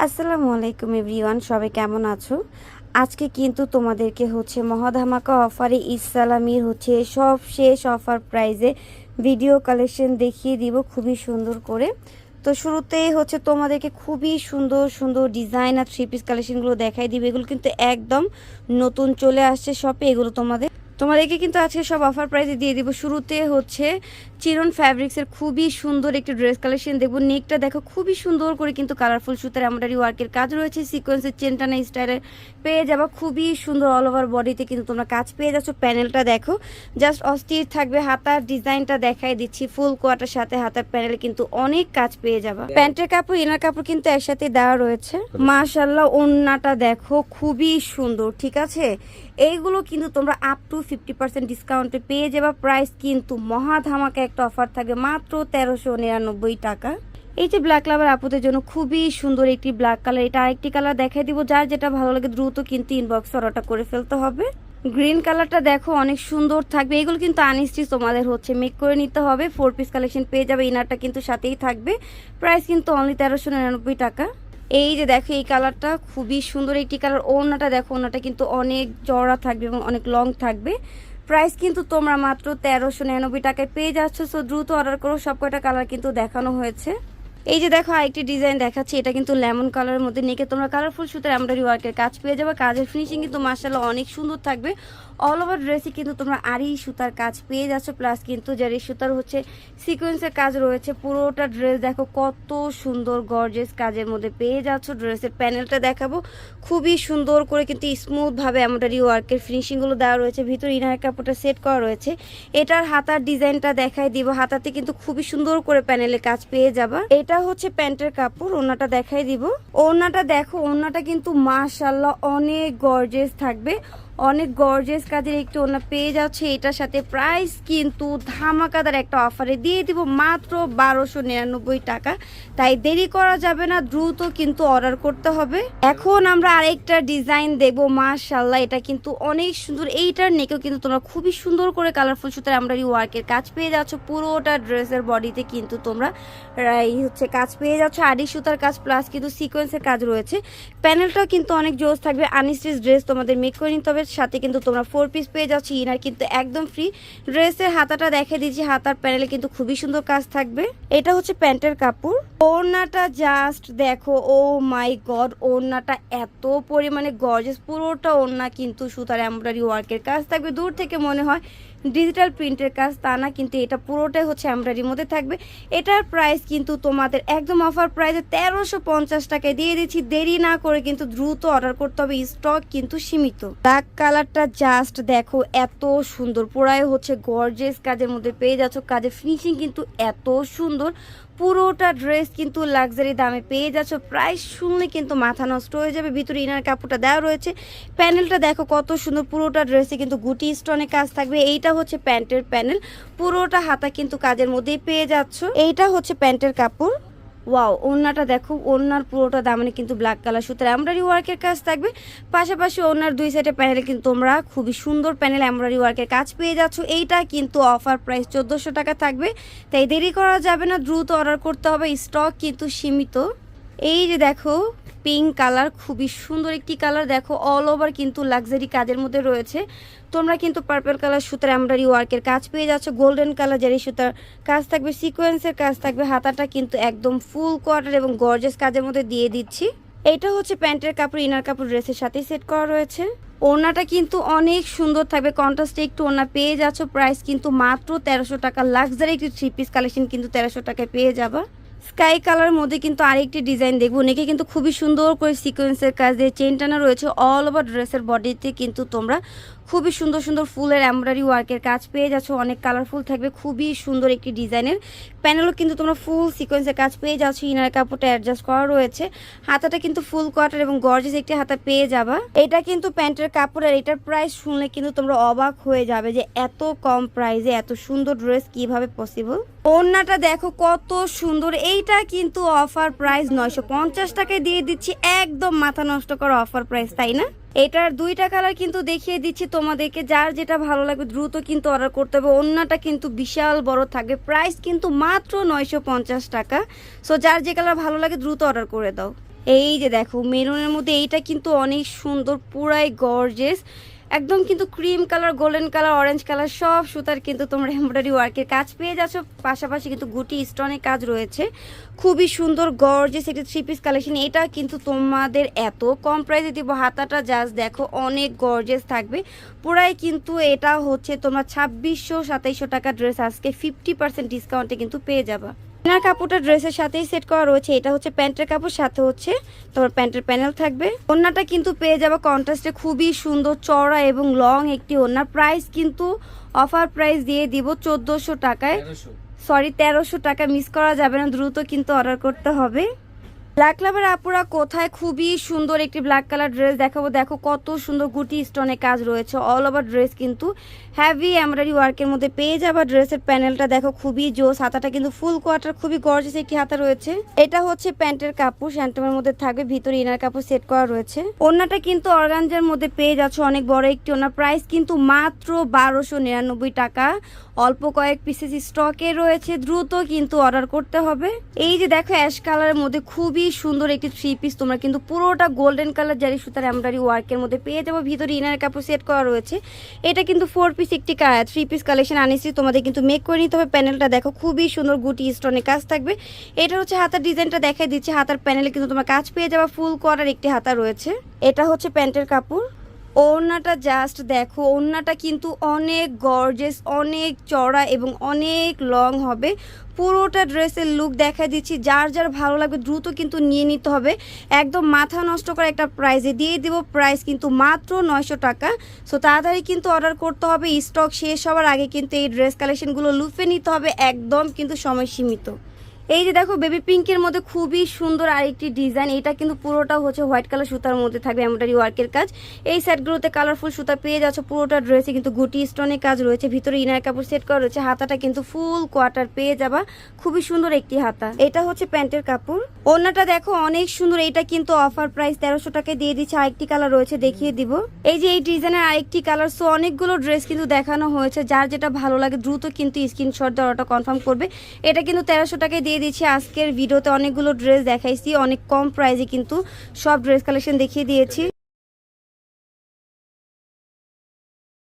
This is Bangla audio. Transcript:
আসসালামু আলাইকুম এভরিওয়ান, সবাই কেমন আছো? আজকে কিন্তু তোমাদেরকে হচ্ছে মহাধামাকা অফারে ইসালামির হচ্ছে সব শেষ অফার প্রাইজে ভিডিও কালেকশন দেখিয়ে দিব খুবই সুন্দর করে। তো শুরুতেই হচ্ছে তোমাদেরকে খুবই সুন্দর সুন্দর ডিজাইন আর থ্রি পিস কালেকশনগুলো দেখাই দিব। এগুলো কিন্তু একদম নতুন চলে আসছে শপে, এগুলো তোমাদের তোমাদেরকে কিন্তু আজকে সব অফার প্রাইসে দিয়ে দিব। শুরুতে হচ্ছে চিরন ফ্যাব্রিক্সের খুবই সুন্দর একটি ড্রেস কালেকশন দেখব নেকটা দেখো খুবই সুন্দর করে কিন্তু কালারফুল সুতার এমব্রয়ডারি ওয়ার্কের কাজ রয়েছে। সিকোয়েন্সের চেনটানা স্টাইলের পেয়ে যাবা খুবই সুন্দর অল ওভার বডিতে কিন্তু তোমরা কাজ পেয়ে যাচ্ছ। প্যানেলটা দেখো জাস্ট অস্থির থাকবে হাতার ডিজাইনটা দেখাই দিচ্ছি ফুল কোয়াটার সাথে হাতার প্যানেলে কিন্তু অনেক কাজ পেয়ে যাবা। প্যান্টের কাপড় ইনার কাপড় কিন্তু একসাথে দেওয়া রয়েছে। মাশাল্লাহ ওন্নাটা দেখো খুবই সুন্দর ঠিক আছে? এইগুলো কিন্তু তোমরা আপ টু ফিফটি পার্সেন্ট ডিসকাউন্টে পেয়ে যাবা। প্রাইস কিন্তু মহা ধামাকা একটা অফার থাকবে মাত্র তেরোশো নিরানব্বই টাকা। এই যে ব্ল্যাক লাভার আপুদের জন্য খুবই সুন্দর একটি ব্ল্যাক কালার এটা আরেকটি কালার দেখাই দিব, যার যেটা ভালো লাগে দ্রুত কিন্তু ইনবক্স অর্ডারটা করে ফেলতে হবে। গ্রিন কালারটা দেখো অনেক সুন্দর থাকবে, এগুলো কিন্তু আনস্টিচ তোমাদের হচ্ছে মেক করে নিতে হবে ফোর পিস কালেকশন পেয়ে যাবে ইনারটা কিন্তু সাথেই থাকবে। প্রাইস কিন্তু অনলি তেরোশো নিরানব্বই টাকা। এই যে দেখো এই কালারটা খুবই সুন্দর একটি কালার ওনাটা দেখো ওনাটা কিন্তু অনেক চড়া থাকবে এবং অনেক লং থাকবে। প্রাইস কিন্তু তোমরা মাত্র তেরোশো নিরানব্বই টাকায় পেয়ে যাচ্ছ। সো দ্রুত অর্ডার করো সব কয়টা কালার কিন্তু দেখানো হয়েছে। এই যে দেখো, আরেকটি ডিজাইন দেখাচ্ছি, এটা কিন্তু লেমন কালারের মধ্যে। নেকে তোমরা কালারফুল সুতার এমব্রয়ডারি ওয়ার্কের কাজ পেয়ে যাবে। কাজের ফিনিশিং কিন্তু মার্শাল অনেক সুন্দর থাকবে। অল ওভার ড্রেসে কিন্তু তোমরা আরই সুতার কাজ পেয়ে যাচ্ছ প্লাস কিন্তু যার সুতার হচ্ছে সিকোয়েন্সের কাজ রয়েছে। পুরোটা ড্রেস দেখো কত সুন্দর গর্জেস কাজের মধ্যে পেয়ে যাচ্ছ। ড্রেসের প্যানেলটা দেখাবো। খুবই সুন্দর করে কিন্তু স্মুথভাবে এমব্রয়ডারি ওয়ার্কের ফিনিশিংগুলো দেওয়া রয়েছে। ভিতরে ইনার কাপড়টা সেট করা রয়েছে। এটার হাতার ডিজাইনটা দেখাই দিব। হাতাতে কিন্তু খুবই সুন্দর করে প্যানেলে কাজ পেয়ে যাবা। এটা হচ্ছে প্যান্টের কাপড় ওনাটা দেখাই দিব। ওনাটা দেখো ওনাটা কিন্তু মাশাল্লাহ অনেক গর্জেস থাকবে। অনেক গর্জেস কাজের একটু ওনা পেয়ে যাচ্ছে। এটার সাথে প্রাইস কিন্তু ধামাকাদার একটা অফারে দিয়ে দিব মাত্র বারোশো নিরানব্বই টাকা। তাই দেরি করা যাবে না, দ্রুত কিন্তু অর্ডার করতে হবে। এখন আমরা আরেকটা ডিজাইন দেখব মাশাল্লাহ এটা কিন্তু অনেক সুন্দর। এইটার নেকেও কিন্তু তোমরা খুবই সুন্দর করে কালারফুল সুতার আমরা ওয়ার্কের কাজ পেয়ে যাচ্ছ। পুরোটা ড্রেসের বডিতে কিন্তু তোমরা, এই হচ্ছে কাজ পেয়ে যাচ্ছ। আড়ি সুতার কাজ প্লাস কিন্তু সিকোয়েন্সের কাজ রয়েছে। প্যানেলটাও কিন্তু অনেক জোস থাকবে। আনস্টিচ ড্রেস তোমাদের মেক করে নিতে হবে। সাথে কিন্তু তোমরা ফোর পিস পেয়ে যাচ্ছ। ইনার কিন্তু একদম ফ্রি ড্রেসের হাতাটা দেখে দিচ্ছি হাতার প্যানেলে কিন্তু খুবই সুন্দর কাজ থাকবে। এটা হচ্ছে প্যান্টের কাপড়। ওড়নাটা জাস্ট দেখো ও মাই গড ওড়নাটা এত পরিমাণে গর্জেস পুরোটা ওড়না কিন্তু সুতার এমব্রয়ডারি ওয়ার্কের কাজ থাকবে। দূর থেকে মনে হয় ডিজিটাল প্রিন্টের কাজ, তা না, কিন্তু এটা পুরোটাই হচ্ছে এমব্রয়ডারির মধ্যে থাকবে। এটার প্রাইস কিন্তু তোমাদের একদম অফার প্রাইসে তেরোশো পঞ্চাশ টাকায় দিয়ে দিচ্ছি। দেরি না করে কিন্তু দ্রুত অর্ডার করতে হবে। স্টক কিন্তু সীমিত। ব্ল্যাক কালারটা জাস্ট দেখো এত সুন্দর। পুরাই হচ্ছে গর্জেস কাজের মধ্যে পেয়ে যাচ্ছ। কাজের ফিনিশিং কিন্তু এত সুন্দর। পুরোটা ড্রেস কিন্তু লাক্সারি দামে পেয়ে যাচ্ছ। প্রাইস শুনলে কিন্তু মাথা নষ্ট হয়ে যাবে। ভিতরে ইনার কাপড়টা দেওয়া রয়েছে। প্যানেলটা দেখো কত সুন্দর। পুরোটা ড্রেসে কিন্তু গুটি স্টোনে কাজ থাকবে। এইটা হচ্ছে প্যান্টের প্যানেল পুরোটা হাতা কিন্তু কাজের মধ্যেই পেয়ে যাচ্ছ। এইটা হচ্ছে প্যান্টের কাপড়। ওয়াও, ওড়নাটা দেখো, ওড়নার পুরোটা দামানে কিন্তু ব্ল্যাক কালার সুতার এমব্রয়ডারি ওয়ার্কের কাজ থাকবে। পাশাপাশি ওড়নার দুই সাইডে প্যানেলে কিন্তু তোমরা খুবই সুন্দর প্যানেল এমব্রয়ডারি ওয়ার্কের কাজ পেয়ে যাচ্ছ। এইটা কিন্তু অফার প্রাইস চোদ্দোশো টাকা থাকবে। তাই দেরি করা যাবে না, দ্রুত অর্ডার করতে হবে। স্টক কিন্তু সীমিত। এই যে দেখো পিঙ্ক কালার, খুবই সুন্দর একটি কালার। দেখো অল ওভার কিন্তু লাক্সারি কাজের মধ্যে রয়েছে। তোমরা কিন্তু পার্পল কালার সুতার এমব্রয়ডারি ওয়ার্কের কাজ পেয়ে যাচ্ছ। গোল্ডেন কালার জারি সুতার কাজ থাকবে সিকোয়েন্সের কাজ থাকবে। হাতাটা কিন্তু একদম ফুল কোয়ার্টার এবং গর্জেস কাজের মধ্যে দিয়ে দিচ্ছি। এটা হচ্ছে প্যান্টের কাপড় ইনার কাপড় ড্রেসের সাথেই সেট করা রয়েছে। ওড়নাটা কিন্তু অনেক সুন্দর থাকবে। কন্ট্রাস্টে একটু ওড়না পেয়ে যাচ্ছ। প্রাইস কিন্তু মাত্র তেরোশো টাকা। লাক্সারি একটি থ্রি পিস কালেকশন কিন্তু তেরোশো টাকায় পেয়ে যাবা। স্কাই কালারের মধ্যে কিন্তু আরেকটি ডিজাইন দেখব। নেকে কিন্তু খুবই সুন্দর করে সিকোয়েন্সের কাজ দিয়ে চেন টানা রয়েছে। অল ওভার ড্রেসের বডিতে কিন্তু তোমরা খুবই সুন্দর সুন্দর ফুলের এমব্রয়ডারি ওয়ার্কের কাজ পেয়ে যাচ্ছ, অনেক কালারফুল থাকবে, খুবই সুন্দর একটি ডিজাইনের প্যানেলও কিন্তু তোমরা ফুল সিকোয়েন্সের কাজ পেয়ে যাচ্ছ ইনার কাপড়টা অ্যাডজাস্ট করা রয়েছে। হাতাটা কিন্তু ফুল কোয়ার্টার এবং গর্জেস একটি হাতা পেয়ে যাবা। এটা কিন্তু প্যান্টের কাপড় আর এটার প্রাইস শুনলে কিন্তু তোমরা অবাক হয়ে যাবে যে এত কম প্রাইসে এত সুন্দর ড্রেস কীভাবে পসিবল ওড়নাটা দেখো কত সুন্দর, এইটা কিন্তু অফার প্রাইস নয়শো পঞ্চাশ টাকায় দিয়ে দিচ্ছি, একদম মাথা নষ্ট করা অফার প্রাইস তাই না? এটার দুইটা কালার কিন্তু দেখিয়ে দিচ্ছি তোমাদেরকে। যার যেটা ভালো লাগবে দ্রুত কিন্তু অর্ডার করতে হবে। অন্যটা কিন্তু বিশাল বড় থাকবে। প্রাইস কিন্তু মাত্র নয়শো পঞ্চাশ টাকা। সো যার যে কালার ভালো লাগে দ্রুত অর্ডার করে দাও। এই যে দেখো, মেরুনের মধ্যে এইটা কিন্তু অনেক সুন্দর, পুরাই গর্জেস একদম কিন্তু cream colour golden colour orange colour সব সুতার কিন্তু তোমরা এমব্রয়ডারি ওয়ার্কের কাজ পেয়ে যাচ্ছ। পাশাপাশি কিন্তু গুটি স্টোনের কাজ রয়েছে। খুবই সুন্দর গর্জেস একটা থ্রি পিস কালেকশন এটা কিন্তু তোমাদের এত কম প্রাইসে দিব, হাতাটা জাস্ট দেখো অনেক গর্জেস থাকবে। পুরাই কিন্তু এটা হচ্ছে তোমরা ছাব্বিশশো সাতাইশশো টাকা ড্রেস আজকে ফিফটি পার্সেন্ট ডিসকাউন্টে কিন্তু পেয়ে যাবা। ইনার কাপড়টা ড্রেসের সাথেই সেট করা রয়েছে। এটা হচ্ছে প্যান্টের কাপড় সাথে হচ্ছে তোমার প্যান্টের প্যানেল থাকবে। ওড়নাটা কিন্তু পেয়ে যাবে কন্ট্রাস্টে খুবই সুন্দর চড়া এবং লং একটি ওনার প্রাইস কিন্তু অফার প্রাইস দিয়ে দিব চোদ্দোশো টাকায়। সরি তেরোশো টাকা মিস করা যাবে না দ্রুত কিন্তু অর্ডার করতে হবে। ব্ল্যাক লাভের আপুরা কোথায়? খুবই সুন্দর একটি ব্ল্যাক কালার ড্রেস দেখাবো। দেখো কত সুন্দর গুটি স্টোনে কাজ রয়েছে। অল ওভার ড্রেস কিন্তু হ্যাভি এমব্রয়ডারি ওয়ার্কের মধ্যে পেয়ে যাবা ড্রেসের প্যানেলটা দেখো খুবই জোস, হাতাটা কিন্তু ফুল কোয়ার্টার খুবই গর্জেস একটি হাতা রয়েছে। এটা হচ্ছে প্যান্টের কাপড় স্যান্টমের মধ্যে থাকবে, ভিতরে ইনার কাপড় সেট করা রয়েছে। ওড়নাটা কিন্তু অর্গানজার মধ্যে পেয়ে যাচ্ছে, অনেক বড় একটি ওনার প্রাইস কিন্তু মাত্র বারোশো নিরানব্বই টাকা। অল্প কয়েক পিসেস স্টকে রয়েছে, দ্রুত কিন্তু অর্ডার করতে হবে। এই যে দেখো অ্যাশ কালারের মধ্যে খুবই সুন্দর একটি থ্রি পিস তোমরা কিন্তু পুরোটা গোল্ডেন কালার জারি সুতার এমব্রয়ডারি ওয়ার্কের মধ্যে পেয়ে যাব। ভিতরে ইনার কাপড় সেট করা রয়েছে। এটা কিন্তু ফোর পিস একটি থ্রি পিস কালেকশন আনিছি তোমাদের কিন্তু মেক করে নিতে হবে। প্যানেলটা দেখো, খুবই সুন্দর গুটি স্টোনে কাজ থাকবে। এটা হচ্ছে হাতার ডিজাইনটা দেখাই দিচ্ছে। হাতার প্যানেলে কিন্তু তোমার কাজ পেয়ে যাবে। ফুল করার একটি হাতা রয়েছে। এটা হচ্ছে প্যান্টের কাপড়। ওড়নাটা জাস্ট দেখো, ওড়নাটা কিন্তু অনেক গর্জেস অনেক চড়া এবং অনেক লং হবে। পুরোটা ড্রেসের লুক দেখা দিচ্ছি। যার যার ভালো লাগবে দ্রুত কিন্তু নিয়ে নিতে হবে। একদম মাথা নষ্ট করা একটা প্রাইজে দিয়ে দিব। প্রাইস কিন্তু মাত্র নয়শো টাকা। সো তাড়াতাড়ি কিন্তু অর্ডার করতে হবে। স্টক শেষ হওয়ার আগে কিন্তু এই ড্রেস কালেকশনগুলো লুফে নিতে হবে। একদম কিন্তু সময় সীমিত। এই যে দেখো বেবি পিঙ্কের মধ্যে খুবই সুন্দর আরেকটি ডিজাইন এটা কিন্তু পুরোটা হচ্ছে হোয়াইট কালার সুতার মধ্যে থাকবে এমব্রয়ডারি ওয়ার্কের কাজ। এই সেটগুলোতে কালারফুল সুতা পেয়ে যাচ্ছ, পুরোটা ড্রেসে কিন্তু গুটি স্টোনের কাজ রয়েছে। ভিতরে ইনার কাপড় সেট করা রয়েছে, হাতাটা কিন্তু ফুল কোয়ার্টার পেয়ে যাবা। খুবই সুন্দর একটি হাতা। এটা হচ্ছে প্যান্টের কাপড়। ওড়নাটা দেখো অনেক সুন্দর, এটা কিন্তু অফার প্রাইস তেরোশো টাকায় দিয়ে দিচ্ছে। আরেকটি কালার রয়েছে, দেখিয়ে দিব। এই যে এই ডিজাইনের আরেকটি কালার সো অনেকগুলো ড্রেস কিন্তু দেখানো হয়েছে। যার যেটা ভালো লাগে, দ্রুত কিন্তু স্ক্রিনশট দেওয়াটা কনফার্ম করবে। এটা কিন্তু তেরোশো টাকায় দিয়ে দিচ্ছি। আজকের ভিডিওতে অনেকগুলো ড্রেস দেখাইছি, অনেক কম প্রাইসে কিন্তু সব ড্রেস কালেকশন দেখিয়ে দিয়েছি।